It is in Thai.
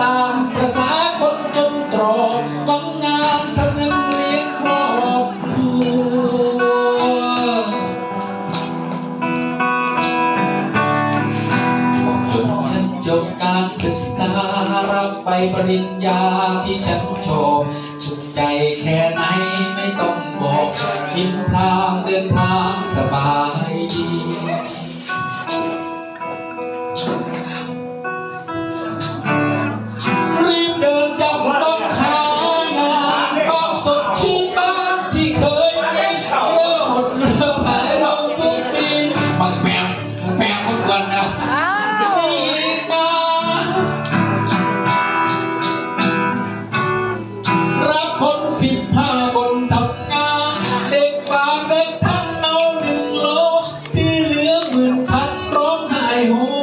ตามภาษาคนจนตรอกต้องงานทำเงินเลี้ยงครอบครัวจนฉันจบการศึกษารับไปปริญญาที่ฉันชอบสุขใจแค่ไหนไม่ต้องบอกยิ้มพลางเดินทางสบาย ก่นนะสี่กรับคนสิบห้าคนทำงาน เด็กบางเด็กทั้งเนาหนึ่งโลที่เหลือหมื่นพันร้องไห้โห